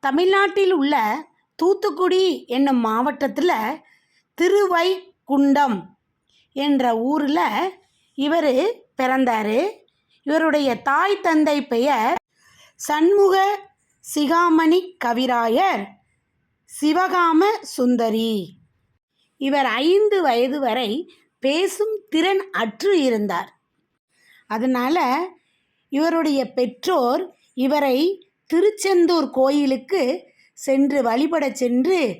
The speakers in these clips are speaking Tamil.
தமிழ்நாட்டில் உள்ள தூத்துக்குடி என்னும் மாவட்டத்தில் திருவைகுண்டம் என்ற ஊரில் இவர் பிறந்தார். இவருடைய தாய் தந்தை பெயர் சண்முக சிகாமணி கவிராயர் சிவகாம சுந்தரி. இவர் ஐந்து வயது வரை பேசும் திறன் அற்று இருந்தார். அதனால் இவருடைய பெற்றோர் இவரை திருச்செந்தூர் கோயிலுக்கு சென்று வழிபடச் சென்று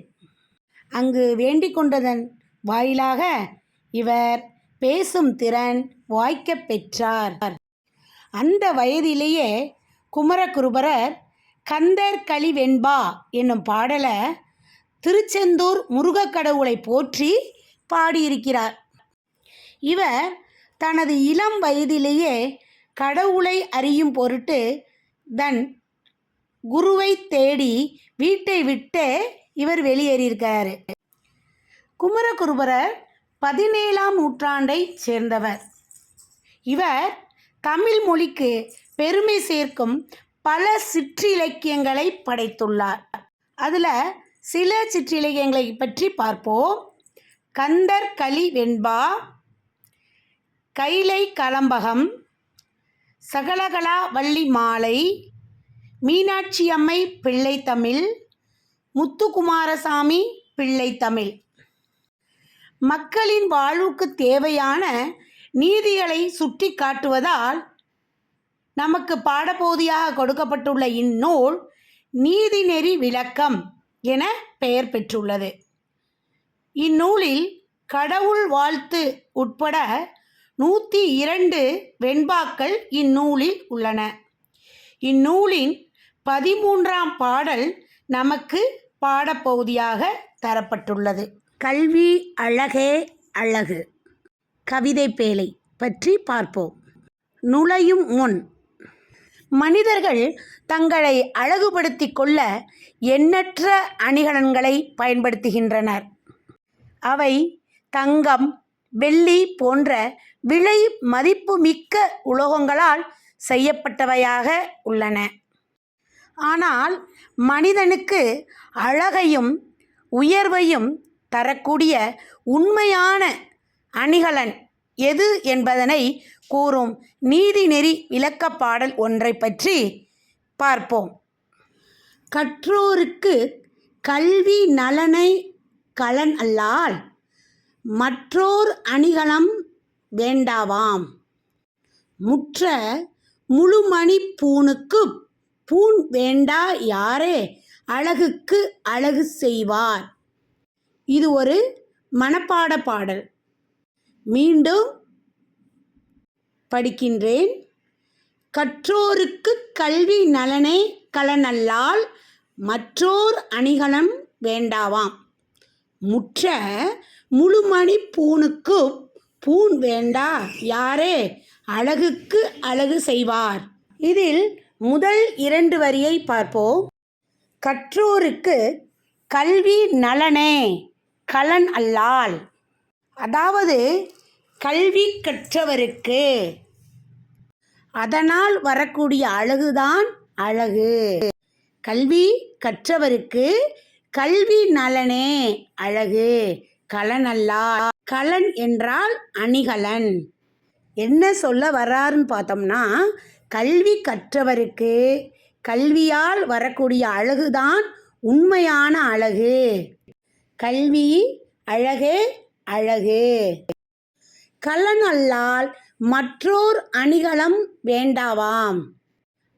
அங்கு வேண்டிக் கொண்டதன் வாயிலாக இவர் பேசும் திறன் வாய்க்கப் பெற்றார். அந்த வயதிலேயே குமரகுருபரர் கந்தர் களி வெண்பா என்னும் பாடலை திருச்செந்தூர் முருகக்கடவுளை போற்றி பாடியிருக்கிறார். இவர் தனது இளம் வயதிலேயே கடவுளை அறியும் பொருட்டு தன் குருவை தேடி வீட்டை விட்டு இவர் வெளியேறியிருக்காரு. குமரகுருபரர் பதினேழாம் நூற்றாண்டைச் சேர்ந்தவர். இவர் தமிழ் மொழிக்கு பெருமை சேர்க்கும் பல சிற்றிலக்கியங்களை படைத்துள்ளார். அதில் சில சிற்றிலக்கியங்களை பற்றி பார்ப்போம். கந்தர் களி வெண்பா கைலை கலம்பகம் சகலகலா வள்ளி மாலை மீனாட்சி அம்மை பிள்ளை தமிழ் முத்துக்குமாரசாமி பிள்ளை தமிழ். மக்களின் வாழ்வுக்கு தேவையான நீதிகளை சுட்டி காட்டுவதால் நமக்கு பாடபோதியாக கொடுக்கப்பட்டுள்ள இந்நூல் நீதிநெறி விளக்கம் என பெயர் பெற்றுள்ளது. இந்நூலில் கடவுள் வாழ்த்து உட்பட நூற்றி இரண்டு வெண்பாக்கள் இந்நூலில் உள்ளன. இந்நூலின் பதிமூன்றாம் பாடல் நமக்கு பாடப்பகுதியாக தரப்பட்டுள்ளது. கல்வி அழகே அழகு. கவிதை பேலை பற்றி பார்ப்போம். நுழையும் முன். மனிதர்கள் தங்களை அழகுபடுத்திக் கொள்ள எண்ணற்ற அணிகலன்களை பயன்படுத்துகின்றனர். அவை தங்கம் வெள்ளி போன்ற விலை மதிப்புமிக்க உலோகங்களால் செய்யப்பட்டவையாக உள்ளன. ஆனால் மனிதனுக்கு அழகையும் உயர்வையும் தரக்கூடிய உண்மையான அணிகலன் எது என்பதனை கூறும் நீதிநெறி விளக்கப்பாடல் ஒன்றை பற்றி பார்ப்போம். கற்றோருக்கு கல்வி நலனை கலன் அல்லால் மற்றோர் அணிகலம் வேண்டாவாம். முற்ற முழுமணி பூணுக்கு பூண் வேண்டா யாரே? அழகுக்கு அழகு செய்வார். இது ஒரு மனப்பாட பாடல். மீண்டும் படிக்கின்றேன். கற்றோருக்கு கல்வி நலனே கலனல்லால் மற்றோர் அணிகலம் வேண்டாவாம். முற்ற முழுமணி பூணுக்கு பூண் வேண்டா யாரே? அழகுக்கு அழகு செய்வார். இதில் முதல் இரண்டு வரியை பார்ப்போம். கற்றோருக்கு கல்வி நலனே கலன் அல்லால். அதாவது கல்வி கற்றவருக்கு. அதனால் வரக்கூடிய அழகுதான் அழகு. கல்வி கற்றவருக்கு கல்வி நலனே அழகு. கலன் அல்லா கலன் என்றால் அணிகலன். என்ன சொல்ல வர்றாருன்னு பார்த்தோம்னா கல்வி கற்றவருக்கு கல்வியால் வரக்கூடிய அழகுதான் உண்மையான அழகு. கல்வி அழகே அழகு. கலனல்லால் அல்லால் மற்றோர் அணிகலம் வேண்டாவாம்.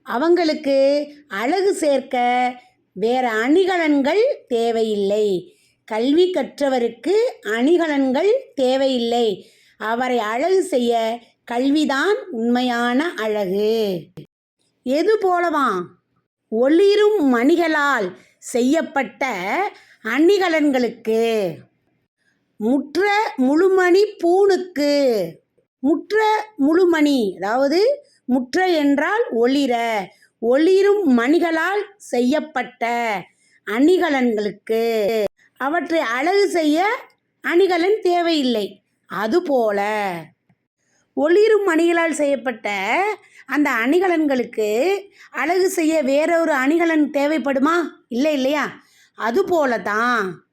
அவங்களுக்கு அழகு சேர்க்க வேற அணிகலன்கள் தேவையில்லை. கல்வி கற்றவருக்கு அணிகலன்கள் தேவையில்லை. அவரை அழகு செய்ய கல்விதான் உண்மையான அழகு. எது போலவா ஒளிரும் மணிகளால் செய்யப்பட்ட அணிகலன்களுக்கு. முற்ற முழுமணி பூணுக்கு. முற்ற முழுமணி அதாவது முற்ற என்றால் ஒளிர ஒளிரும் மணிகளால் செய்யப்பட்ட அணிகலன்களுக்கு. அவற்றை அழகு செய்ய அணிகலன் தேவையில்லை. அதுபோல ஒளிரும் அணிகளால் செய்யப்பட்ட அந்த அணிகலன்களுக்கு அழகு செய்ய வேறொரு அணிகலன் தேவைப்படுமா? இல்லை இல்லையா? அதுபோல தான்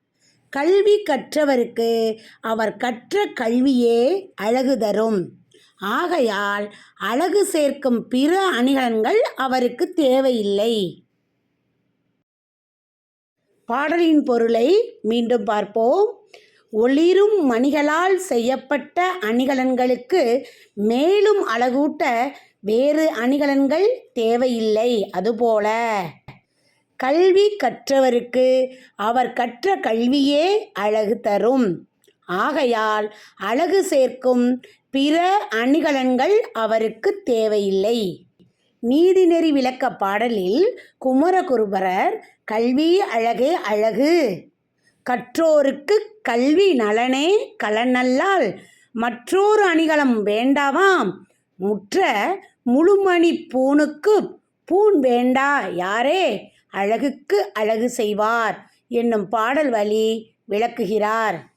கல்வி கற்றவருக்கு அவர் கற்ற கல்வியே அழகு தரும். ஆகையால் அழகு சேர்க்கும் பிற அணிகலன்கள் அவருக்கு தேவையில்லை. பாடலின் பொருளை மீண்டும் பார்ப்போம். ஒளிரும் மணிகளால் செய்யப்பட்ட அணிகலன்களுக்கு மேலும் அழகூட்ட வேறு அணிகலன்கள் தேவையில்லை. அதுபோல கல்வி கற்றவருக்கு அவர் கற்ற கல்வியே அழகு தரும். ஆகையால் அழகு சேர்க்கும் பிற அணிகலன்கள் அவருக்கு தேவையில்லை. நீதிநெறி விளக்க பாடலில் குமரகுருபரர் கல்வி அழகே அழகு. கற்றோருக்கு கல்வி நலனே கலனல்லால் மற்றொரு அணிகலம் வேண்டாவாம். முற்ற முழுமணி பூணுக்கு பூண் வேண்டா யாரே? அழகுக்கு அழகு செய்வார். என்னும் பாடல் வழி விளக்குகிறார்.